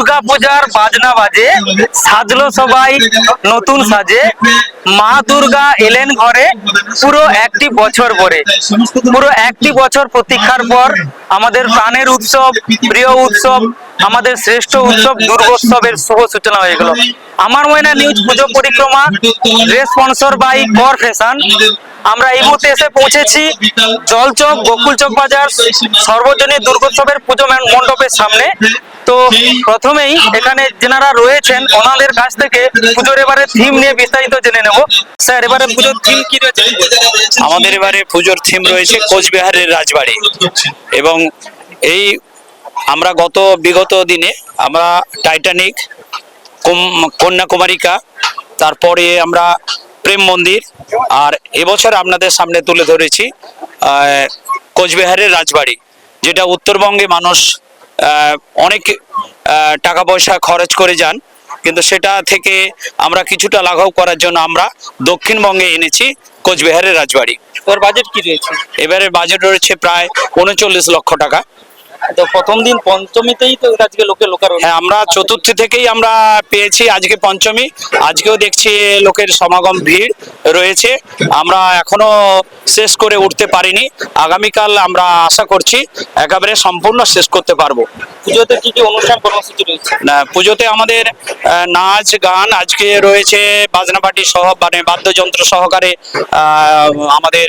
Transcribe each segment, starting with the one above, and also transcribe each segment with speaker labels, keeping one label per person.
Speaker 1: দুর্গা পূজার বাজনা বাজে, সাজলো সবাই, নতুন সাজে। মা দুর্গা এলেন ঘরে, পুরো একটি বছর পরে পুরো একটি বছর প্রতীক্ষার পর আমাদের প্রাণের উৎসব, প্রিয় উৎসব, আমাদের শ্রেষ্ঠ উৎসব দুর্গোৎসবের শুভ সূচনা হয়ে গেল। আমার ময়না নিউজ পুজো পরিক্রমা রেসপন্সর বাই কর ফ্যাশন। আমরা এই মুহূর্তে এসে পৌঁছেছি জলচক, গোকুলচক বাজার, সর্বজনীন দুর্গোৎসবের পুজো মণ্ডপের সামনে। তো প্রথমেই এখানে যেনারা রয়েছেন ওনাদের কাছ থেকে পুজোর এবারে থিম নিয়ে বিস্তারিত জেনে নেব। স্যার এবারে পুজোর থিম কি রয়েছে?
Speaker 2: আমাদের এবারে পুজোর থিম রয়েছে কোচবিহারের রাজবাড়ি। এবং এই আমরা গত বিগত দিনে আমরা টাইটানিক কন্যাকুমারিকা তারপরে আমরা প্রেম মন্দির আর এবছর আপনাদের সামনে তুলে ধরেছি কোচবিহারের রাজবাড়ি যেটা উত্তরবঙ্গে মানুষ অনেক আহ, টাকা পয়সা খরচ করে যান কিন্তু সেটা থেকে আমরা কিছুটা লাঘব করার জন্য আমরা দক্ষিণবঙ্গে এনেছি কোচবিহারের রাজবাড়ি।
Speaker 1: ওর বাজেট কি রয়েছে?
Speaker 2: এবারে বাজেট রয়েছে প্রায় উনচল্লিশ লক্ষ টাকা।
Speaker 1: তো প্রথম দিন পঞ্চমীতেই তো আজকে লোকে লোকার
Speaker 2: হ্যাঁ আমরা চতুর্থী থেকেই আমরা পেয়েছি আজকে পঞ্চমী। আজকেও দেখছি লোকের সমাগম ভিড় রয়েছে। আমরা এখনও শেষ করে উঠতে পারিনি। আগামীকাল আমরা আশা করছি একেবারে সম্পূর্ণ শেষ করতে পারব।
Speaker 1: পুজোতে কি কি অনুষ্ঠান কর্মসূচি রয়েছে?
Speaker 2: না, পুজোতে আমাদের নাচ গান আজকে রয়েছে বাজনা পার্টি সহ মানে বাদ্যযন্ত্র সহকারে আহ, আমাদের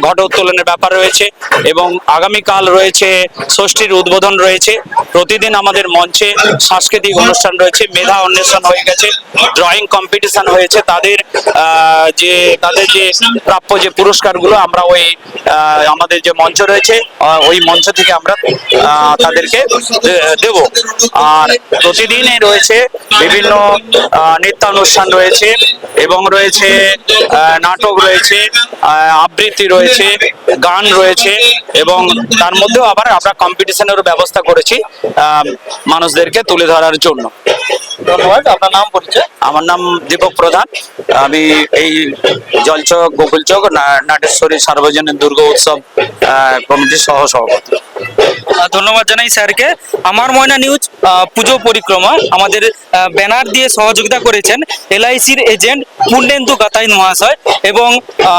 Speaker 2: ঘট উত্তোলনের ব্যাপার রয়েছে এবং আগামীকাল রয়েছে ষষ্ঠীর উদ্বোধন রয়েছে। প্রতিদিন আমাদের মঞ্চে সাংস্কৃতিক অনুষ্ঠান রয়েছে, মেধা অন্বেষণ হয়ে গেছে ড্রয়িং কম্পিটিশন হয়েছে। তাদের যে তাদের যে প্রাপ্য যে পুরস্কারগুলো, আমরা ওই আমাদের যে মঞ্চ রয়েছে ওই মঞ্চ থেকে আমরা তাদেরকে দেব। আর প্রতিদিনই রয়েছে বিভিন্ন নৃত্যানুষ্ঠান রয়েছে এবং রয়েছে নাটক রয়েছে আবৃত্তি রয়েছে, গান রয়েছে এবং তার মধ্যেও আবার আমরা কম্পিটিশনেরও ব্যবস্থা করেছি আহ, মানুষদেরকে তুলে ধরার জন্য।
Speaker 1: ধন্যবাদ আপনার নাম পরিচয়?
Speaker 2: আমার নাম দীপক প্রধান। আমি এই জলচক গোকুলচক নাটেশ্বরী সার্বজনীন দুর্গ উৎসব আহ, কমিটির সহ সভাপতি
Speaker 1: ধন্যবাদ জানাই স্যারকে। আমার ময়না নিউজ পুজো পরিক্রমা। আমাদের ব্যানার দিয়ে সহযোগিতা করেছেন এলআইসির এজেন্ট পূর্ণেন্দু গাতাই মহাশয় এবং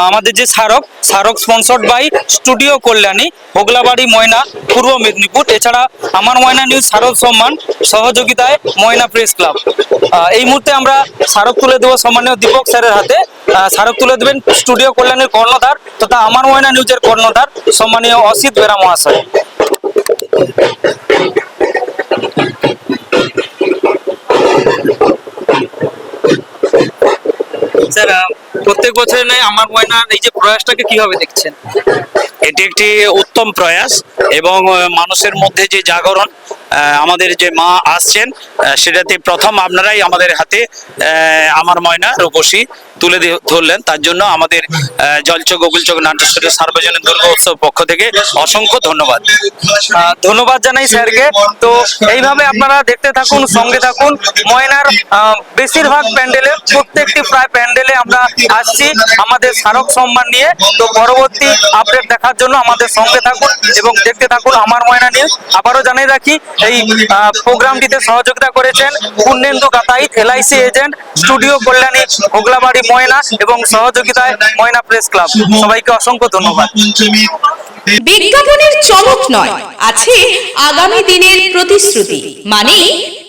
Speaker 1: আমাদের যে স্মারক স্মারক sponsored by studio Kalyani Hoglabari, Moyna, Purba Medinipur. এছাড়া আমার ময়না নিউজ, স্মারক সম্মান সহযোগিতায় ময়না প্রেস ক্লাব। এই মুহূর্তে আমরা স্মারক তুলে দেবো সম্মানীয় দীপক স্যারের হাতে। স্মারক তুলে দেবেন স্টুডিও কল্যাণীর কর্ণধার তথা আমার ময়না নিউজের কর্ণধার সম্মানীয় অসিত বেরা মহাশয়। স্যার প্রত্যেক বছরের নয় আমার ময়নার এই যে প্রয়াসটাকে কীভাবে দেখছেন?
Speaker 2: এটি একটি উত্তম প্রয়াস এবং মানুষের মধ্যে যে জাগরণ আমাদের যে মা আসছেন সেটাতে প্রথম আপনারাই আমাদের হাতে আমার ময়না রূপসী তুলে ধরলেন। তার জন্য আমাদের জলচক, গোকুলচক নাটেশ্বরের সার্বজনীন দুর্গা উৎসব পক্ষ থেকে অসংখ্য ধন্যবাদ।
Speaker 1: ধন্যবাদ জানাই স্যারকে। তো এইভাবে আপনারা দেখতে থাকুন, সঙ্গে থাকুন। ময়নার বেশিরভাগ প্যান্ডেলে, প্রত্যেকটি প্রায় প্যান্ডেলে আমরা আসছি আমাদের স্মারক সম্মান নিয়ে। তো পরবর্তী আপডেট দেখার জন্য আমাদের সঙ্গে থাকুন এবং দেখতে থাকুন আমার ময়না নিয়ে আবারও জানিয়ে রাখি এই প্রোগ্রামটিতে সহযোগিতা করেছেন Purnendu Gatait LIC agent, studio Kalyani Hoglabari Moyna এবং সহযোগিতায় ময়না প্রেস ক্লাব। সবাইকে অসংখ্য ধন্যবাদ।
Speaker 3: বিজ্ঞাপনের চমক নয়, আছে আগামী দিনের প্রতিশ্রুতি মানে